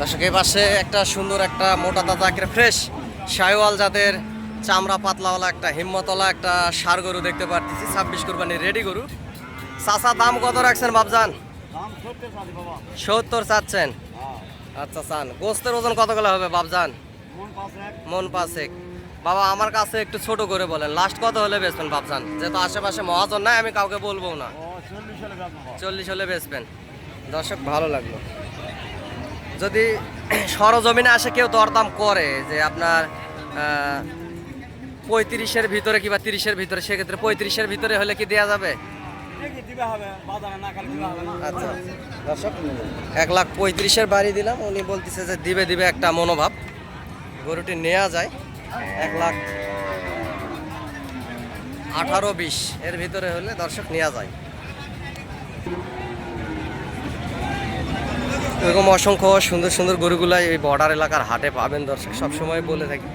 দর্শক এই পাশে একটা সুন্দর একটা মোটা তাজা একটা ফ্রেশ শাহিওয়াল জাতের চামড়া পাতলাওয়ালা একটা হিম্মতওয়ালা একটা সার গরু দেখতে পারতেছি ছাব্বিশ কোরবানির রেডি গরু। চাচা দাম কত রাখছেন বাবজান সত্তর চাচ্ছেন? হ্যাঁ। আচ্ছা চান। গোস্তের ওজন কতগুলো হবে বাবজান মন পাশে পাঁচেক। বাবা আমার কাছে একটু ছোট করে বলেন লাস্ট কত হলে বেচবেন বাবজান যেহেতু আশেপাশে মহাজন নাই আমি কাউকে বলব না। চল্লিশ হলে যাব চল্লিশ হলে বেচবেন। দর্শক ভালো লাগল। যদি সরজমিনে আসে কেউ দরদাম করে যে আপনার পঁয়ত্রিশের ভিতরে কিংবা তিরিশের ভিতরে সেক্ষেত্রে পঁয়ত্রিশের ভিতরে হলে কি দেওয়া যাবে? আচ্ছা দর্শক এক লাখ পঁয়ত্রিশের বাড়ি দিলাম। উনি বলতেছে যে দিবে দিবে একটা মনোভাব। গরুটি নেওয়া যায় এক লাখ আঠারো বিশ এর ভিতরে হলে দর্শক নেওয়া যায়। এরকম অসংখ্য সুন্দর সুন্দর গরুগুলাই এই বর্ডার এলাকার হাটে পাবেন দর্শক সবসময় বলে থাকি।